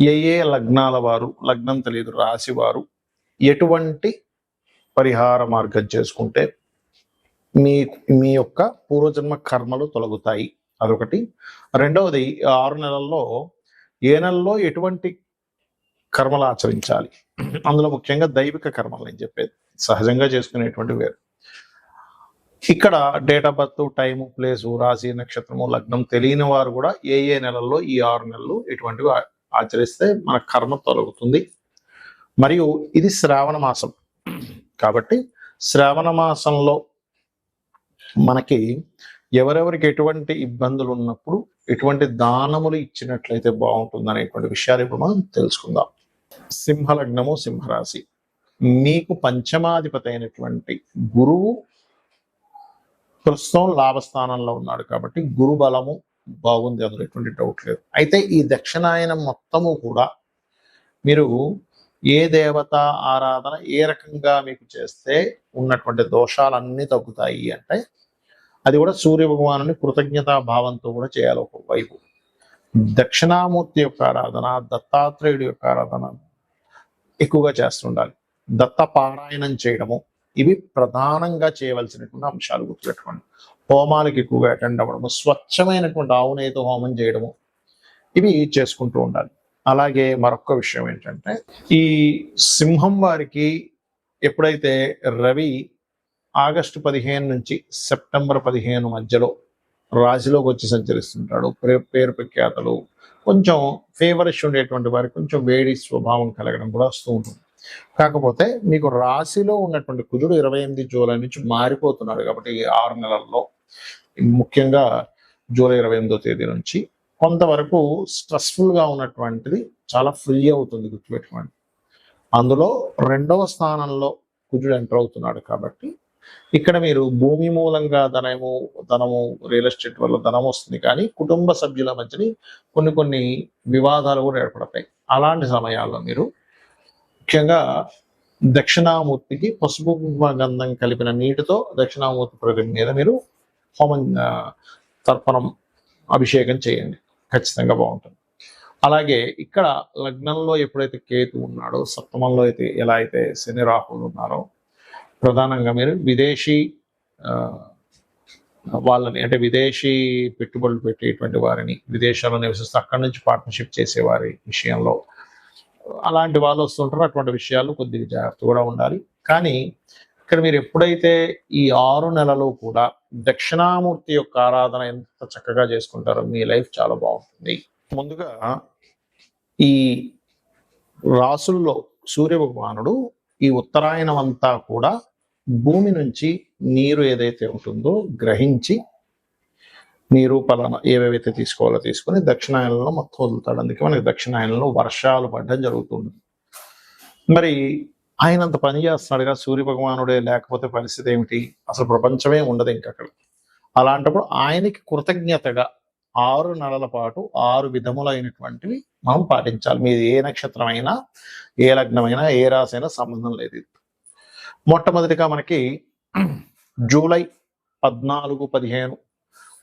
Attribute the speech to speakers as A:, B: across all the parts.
A: ఏ ఏ లగ్నాల వారు లగ్నం తెలియదు రాశివారు ఎటువంటి పరిహార మార్గం చేసుకుంటే మీ మీ యొక్క పూర్వజన్మ కర్మలు తొలగుతాయి. అదొకటి. రెండవది ఆరు నెలల్లో ఏ నెలలో ఎటువంటి కర్మలు ఆచరించాలి? అందులో ముఖ్యంగా దైవిక కర్మలు నేను చెప్పేది. సహజంగా చేసుకునేటువంటి వేరు. ఇక్కడ date of birth time place రాశి నక్షత్రము లగ్నం తెలియని వారు కూడా ఏ ఏ నెలల్లో ఈ ఆరు నెలలు ఎటువంటివి ఆచరిస్తే మన కర్మ తొలగుతుంది. మరియు ఇది శ్రావణ మాసం. కాబట్టి శ్రావణ మాసంలో మనకి ఎవరెవరికి ఎటువంటి ఇబ్బందులు ఉన్నప్పుడు ఎటువంటి దానములు ఇచ్చినట్లయితే బాగుంటుంది అనేటువంటి విషయాలు ఇప్పుడు మనం తెలుసుకుందాం. సింహలగ్నము సింహరాశి. మీకు పంచమాధిపతి అయినటువంటి గురువు ప్రస్తుతం లాభస్థానంలో ఉన్నాడు కాబట్టి గురు బలము బాగుంది అందులో ఎటువంటి డౌట్ లేదు. అయితే ఈ దక్షిణాయనం మొత్తము కూడా మీరు ఏ దేవత ఆరాధన ఏ రకంగా మీకు చేస్తే ఉన్నటువంటి దోషాలన్నీ తగ్గుతాయి అంటే అది కూడా సూర్య భగవానుని కృతజ్ఞతా భావంతో కూడా చేయాలి ఒక వైపు. దక్షిణామూర్తి యొక్క ఆరాధన దత్తాత్రేయుడి యొక్క ఆరాధన ఎక్కువగా చేస్తుండాలి. దత్త పారాయణం చేయడము ఇవి ప్రధానంగా చేయవలసినటువంటి అంశాలు గుర్తుపెట్టుకోండి. హోమాలకు ఎక్కువగా అటెండ్ అవ్వడము స్వచ్ఛమైనటువంటి ఆవునేతో హోమం చేయడము ఇవి చేసుకుంటూ ఉండాలి. అలాగే మరొక విషయం ఏంటంటే ఈ సింహం వారికి ఎప్పుడైతే రవి ఆగస్టు పదిహేను నుంచి సెప్టెంబర్ పదిహేను మధ్యలో రాశిలోకి వచ్చి సంచరిస్తుంటాడు పేరు పేరు ప్రఖ్యాతలు కొంచెం ఫేవరిష్ ఉండేటువంటి వారికి కొంచెం వేడి స్వభావం కలగడం కూడా వస్తూ ఉంటుంది. కాకపోతే మీకు రాశిలో ఉన్నటువంటి కుజుడు ఇరవై ఎనిమిది జూలై నుంచి మారిపోతున్నాడు కాబట్టి ఆరు నెలల్లో ముఖ్యంగా జూలై ఇరవై ఎనిమిదో తేదీ నుంచి కొంతవరకు స్ట్రెస్ఫుల్గా ఉన్నటువంటిది చాలా ఫ్రీ అవుతుంది గుర్తుపెట్టుకోండి. అందులో రెండవ స్థానంలో కుజుడు ఎంటర్ అవుతున్నాడు కాబట్టి ఇక్కడ మీరు భూమి మూలంగా ధనము ధనము రియల్ ఎస్టేట్ వల్ల ధనం వస్తుంది కానీ కుటుంబ సభ్యుల మధ్యని కొన్ని కొన్ని వివాదాలు కూడా ఏర్పడతాయి. అలాంటి సమయాల్లో మీరు ముఖ్యంగా దక్షిణామూర్తికి పసుపు కుంకుమ గంధం కలిపిన నీటితో దక్షిణామూర్తి ప్రతిమ మీద మీరు హోమం తర్పణం అభిషేకం చేయండి. ఖచ్చితంగా బాగుంటుంది. అలాగే ఇక్కడ లగ్నంలో ఎప్పుడైతే కేతు ఉన్నాడో సప్తమంలో అయితే ఎలా అయితే శని రాహులు ఉన్నారో ప్రధానంగా మీరు విదేశీ వాళ్ళని అంటే విదేశీ పెట్టుబడులు పెట్టేటువంటి వారిని విదేశాల్లో నివసిస్తూ అక్కడి నుంచి పార్ట్నర్షిప్ చేసేవారి విషయంలో అలాంటి వాళ్ళు వస్తుంటారో. అటువంటి విషయాలు కొద్దిగా జాగ్రత్త కూడా ఉండాలి. కానీ ఇక్కడ మీరు ఎప్పుడైతే ఈ ఆరు నెలలు కూడా దక్షిణామూర్తి యొక్క ఆరాధన ఎంత చక్కగా చేసుకుంటారో మీ లైఫ్ చాలా బాగుంటుంది. ముందుగా ఈ రాసుల్లో సూర్య భగవానుడు ఈ ఉత్తరాయణం అంతా కూడా భూమి నుంచి నీరు ఏదైతే ఉంటుందో గ్రహించి నీరు పలానా ఏవేవైతే తీసుకోవాలో తీసుకొని దక్షిణాయనంలో మొత్తం వదులుతాడు. అందుకే మనకి దక్షిణాయనంలో వర్షాలు పడడం జరుగుతుంది. మరి ఆయన అంత పని చేస్తున్నాడుగా సూర్య భగవానుడే లేకపోతే పరిస్థితి ఏమిటి? అసలు ప్రపంచమే ఉండదు ఇంక అక్కడ అలాంటప్పుడు ఆయనకి కృతజ్ఞతగా ఆరు నెలల పాటు ఆరు విధములైనటువంటివి మనం పాటించాలి. మీది ఏ నక్షత్రం అయినా ఏ లగ్నమైనా ఏ రాశి అయినా సంబంధం లేదు మొట్టమొదటిగా మనకి జూలై పద్నాలుగు పదిహేను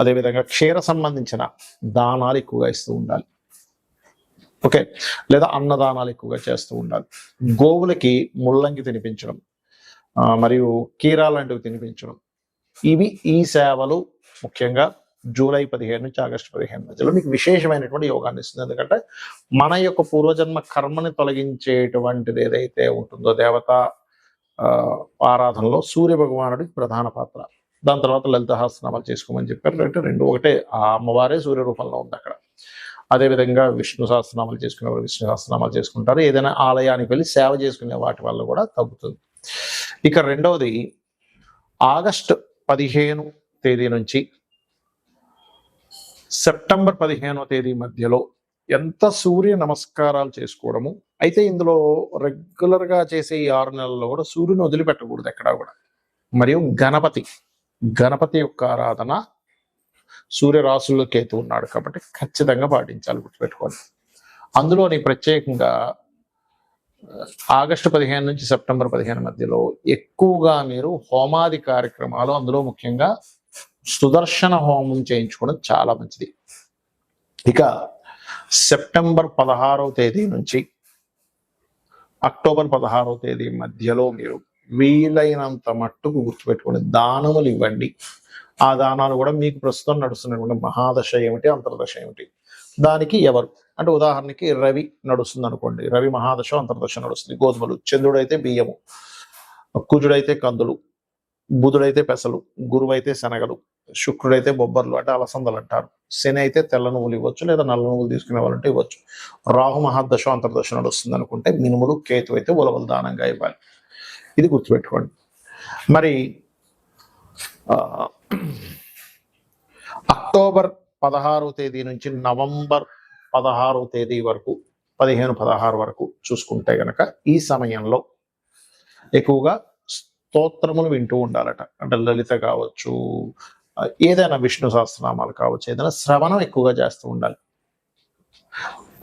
A: అదేవిధంగా క్షీర సంబంధించిన దానాలు ఎక్కువగా ఇస్తూ ఉండాలి. ఓకే? లేదా అన్నదానాలు ఎక్కువగా చేస్తూ ఉండాలి. గోవులకి ముల్లంగి తినిపించడం మరియు కీరా లాంటివి తినిపించడం. ఇవి ఈ సేవలు ముఖ్యంగా జూలై పదిహేను నుంచి ఆగస్టు పదిహేను మధ్యలో మీకు విశేషమైనటువంటి యోగాన్ని ఇస్తుంది. ఎందుకంటే మన యొక్క పూర్వజన్మ కర్మని తొలగించేటువంటిది ఏదైతే ఉంటుందో దేవత ఆరాధనలో సూర్య భగవానుడికి ప్రధాన పాత్ర. దాని తర్వాత లలిత చేసుకోమని చెప్పారు. అంటే రెండు ఒకటే ఆ అమ్మవారే సూర్య రూపంలో ఉంది అక్కడ. అదేవిధంగా విష్ణు సహస్రనామాలు చేసుకునే విష్ణు సహస్రనామాలు చేసుకుంటారు. ఏదైనా ఆలయానికి వెళ్ళి సేవ చేసుకునే వాటి వల్ల కూడా తగ్గుతుంది. ఇక రెండవది ఆగస్టు పదిహేను తేదీ నుంచి సెప్టెంబర్ పదిహేనో తేదీ మధ్యలో ఎంత సూర్య నమస్కారాలు చేసుకోవడము అయితే ఇందులో రెగ్యులర్గా చేసే ఈ ఆరు నెలల్లో కూడా సూర్యుని వదిలిపెట్టకూడదు ఎక్కడా కూడా. మరియు గణపతి గణపతి యొక్క ఆరాధన సూర్యరాశుల్లో కేతు ఉన్నాడు కాబట్టి ఖచ్చితంగా పాటించాలి గుర్తుపెట్టుకోండి. అందులోని ప్రత్యేకంగా ఆగస్టు పదిహేను నుంచి సెప్టెంబర్ పదిహేను మధ్యలో ఎక్కువగా మీరు హోమాది కార్యక్రమాలు అందులో ముఖ్యంగా సుదర్శన హోమం చేయించుకోవడం చాలా మంచిది. ఇక సెప్టెంబర్ పదహారవ తేదీ నుంచి అక్టోబర్ పదహారవ తేదీ మధ్యలో మీరు వీలైనంత మట్టుకు గుర్తుపెట్టుకోండి. దానములు ఇవ్వండి. ఆ దానాలు కూడా మీకు ప్రస్తుతం నడుస్తున్నటువంటి మహాదశ ఏమిటి అంతర్దశ ఏమిటి? దానికి ఎవరు? అంటే ఉదాహరణకి రవి నడుస్తుంది అనుకోండి రవి మహాదశ అంతర్దశ నడుస్తుంది. గోధుమలు చంద్రుడైతే బియ్యము కుజుడైతే కందులు. బుధుడైతే పెసలు గురువైతే శనగలు శుక్రుడైతే బొబ్బర్లు అంటే అలసందలు అంటారు. శని అయితే తెల్ల నువ్వులు ఇవ్వచ్చు లేదా నల్ల నువ్వులు తీసుకునే వాళ్ళంటే ఇవ్వచ్చు. రాహు మహాదశ అంతర్దశ నడుస్తుంది అనుకుంటే మినుములు కేతు అయితే ఉలవలు దానంగా ఇవ్వాలి. ఇది గుర్తుపెట్టుకోండి. మరి అక్టోబర్ పదహారవ తేదీ నుంచి నవంబర్ పదహారవ తేదీ వరకు పదిహేను పదహారు వరకు చూసుకుంటే గనక ఈ సమయంలో ఎక్కువగా స్తోత్రములు వింటూ ఉండాలట. అంటే లలిత కావచ్చు ఏదైనా విష్ణు సహస్రనామాలు కావచ్చు ఏదైనా శ్రవణం ఎక్కువగా చేస్తూ ఉండాలి.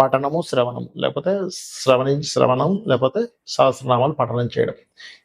A: పఠనము శ్రవణం లేకపోతే శ్రవణించి శ్రవణం లేకపోతే సహస్రనామాలు పఠనం చేయడం.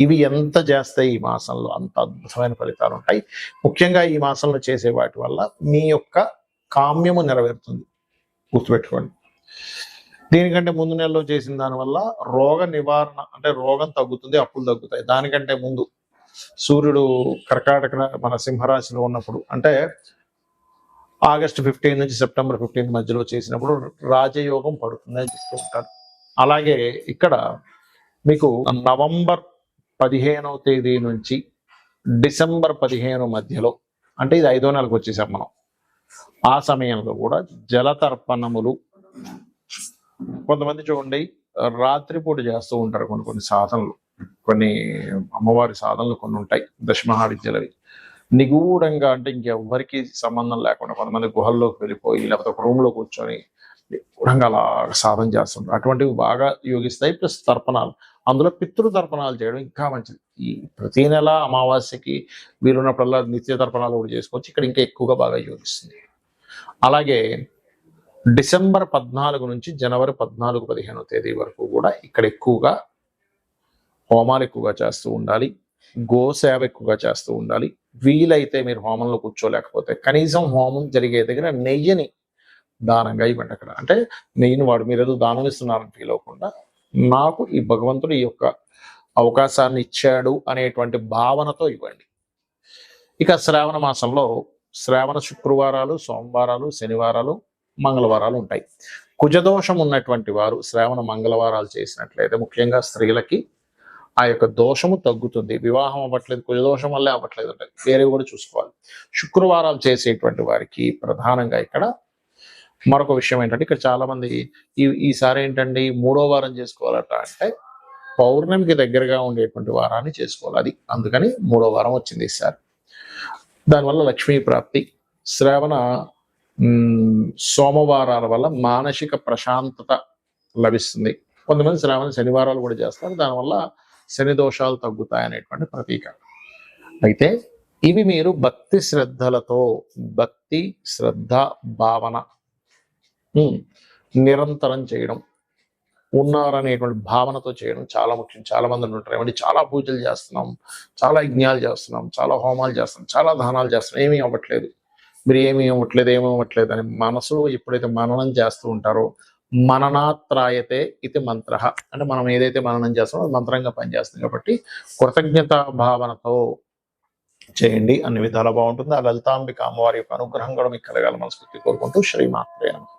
A: ఇవి ఎంత చేస్తాయి ఈ మాసంలో అంత అద్భుతమైన ఫలితాలు ఉంటాయి. ముఖ్యంగా ఈ మాసంలో చేసే వాటి వల్ల మీ యొక్క కామ్యము నెరవేరుతుంది. గుర్తుపెట్టుకోండి. దీనికంటే ముందు నెలలో చేసిన దానివల్ల రోగ నివారణ అంటే రోగం తగ్గుతుంది అప్పులు తగ్గుతాయి. దానికంటే ముందు సూర్యుడు కర్కాటక మన సింహరాశిలో ఉన్నప్పుడు అంటే ఆగస్ట్ ఫిఫ్టీన్ నుంచి సెప్టెంబర్ ఫిఫ్టీన్ మధ్యలో చేసినప్పుడు రాజయోగం పడుతుంది అని చెప్తూ ఉంటారు. అలాగే ఇక్కడ మీకు నవంబర్ పదిహేనవ తేదీ నుంచి డిసెంబర్ పదిహేను మధ్యలో అంటే ఇది ఐదో నెలకు వచ్చేసాం మనం ఆ సమయంలో కూడా జలతర్పణములు కొంతమంది చూడండి రాత్రిపూట చేస్తూ ఉంటారు కొన్ని కొన్ని సాధనలు. కొన్ని అమ్మవారి సాధనలు కొన్ని ఉంటాయి దశమహావిద్యలవి. నిగూఢంగా అంటే ఇంకెవ్వరికి సంబంధం లేకుండా కొంతమంది గుహల్లోకి వెళ్ళిపోయి లేకపోతే ఒక రూమ్లో కూర్చొని నిగూఢంగా అలా సాధన చేస్తుంటారు. అటువంటివి బాగా యోగిస్తాయి ప్లస్ తర్పణాలు. అందులో పితృ తర్పణాలు చేయడం ఇంకా మంచిది. ఈ ప్రతి నెల అమావాస్యకి వీలున్నప్పుడల్లా నిత్య తర్పణాలు కూడా చేసుకోవచ్చు. ఇక్కడ ఇంకా ఎక్కువగా బాగా యోగిస్తుంది. అలాగే డిసెంబర్ పద్నాలుగు నుంచి జనవరి పద్నాలుగు పదిహేనో తేదీ వరకు కూడా ఇక్కడ ఎక్కువగా హోమాలు ఎక్కువగా చేస్తూ ఉండాలి. గోసేవ ఎక్కువగా చేస్తూ ఉండాలి. వీలైతే మీరు హోమంలో కూర్చోలేకపోతే కనీసం హోమం జరిగే దగ్గర నెయ్యిని దానంగా ఇవ్వండి అక్కడ. అంటే నేను వాడు మీరు ఏదో దానం ఇస్తున్నారని ఫీల్ అవ్వకుండా నాకు ఈ భగవంతుడు ఈ యొక్క అవకాశాన్ని ఇచ్చాడు అనేటువంటి భావనతో ఇవ్వండి. ఇక శ్రావణ మాసంలో శ్రావణ శుక్రవారాలు సోమవారాలు శనివారాలు మంగళవారాలు ఉంటాయి కుజదోషం ఉన్నటువంటి వారు శ్రావణ మంగళవారాలు చేసినట్లయితే ముఖ్యంగా స్త్రీలకి ఆ యొక్క దోషము తగ్గుతుంది. వివాహం అవ్వట్లేదు కుజదోషం వల్లే అవ్వట్లేదు అంటే వేరే కూడా చూసుకోవాలి. శుక్రవారాలు చేసేటువంటి వారికి ప్రధానంగా ఇక్కడ మరొక విషయం ఏంటంటే ఇక్కడ చాలా మంది ఈ ఈసారి ఏంటండి మూడో వారం చేసుకోవాలట అంటే పౌర్ణమికి దగ్గరగా ఉండేటువంటి వారాన్ని చేసుకోవాలి. అది అందుకని మూడో వారం వచ్చింది ఈసారి. దానివల్ల లక్ష్మీ ప్రాప్తి శ్రావణ సోమవారాల వల్ల మానసిక ప్రశాంతత లభిస్తుంది. కొంతమంది శ్రావణ శనివారాలు కూడా చేస్తారు. దానివల్ల శని దోషాలు తగ్గుతాయనేటువంటి ప్రతీక. అయితే ఇవి మీరు భక్తి శ్రద్ధలతో భక్తి శ్రద్ధ భావన నిరంతరం చేయడం ఉన్నారనేటువంటి భావనతో చేయడం చాలా ముఖ్యం. చాలా మంది ఉంటారు ఏమంటే చాలా పూజలు చేస్తున్నాం చాలా యజ్ఞాలు చేస్తున్నాం చాలా హోమాలు చేస్తున్నాం చాలా దానాలు చేస్తున్నాం. ఏమీ అవ్వట్లేదు. మీరు ఏమి ఇవ్వట్లేదు ఏమి అవ్వట్లేదు అని మనసు ఎప్పుడైతే మననం చేస్తూ ఉంటారో మననాత్రాయతే ఇది మంత్ర. అంటే మనం ఏదైతే మననం చేస్తామో అది మంత్రంగా పనిచేస్తుంది. కాబట్టి కృతజ్ఞత భావనతో చేయండి. అన్ని విధాలా బాగుంటుంది. ఆ లలితాంబిక అమ్మవారి యొక్క అనుగ్రహం కూడా మీకు కలగాల మనస్ఫూర్తి కోరుకుంటూ శ్రీమాత్రే నమః.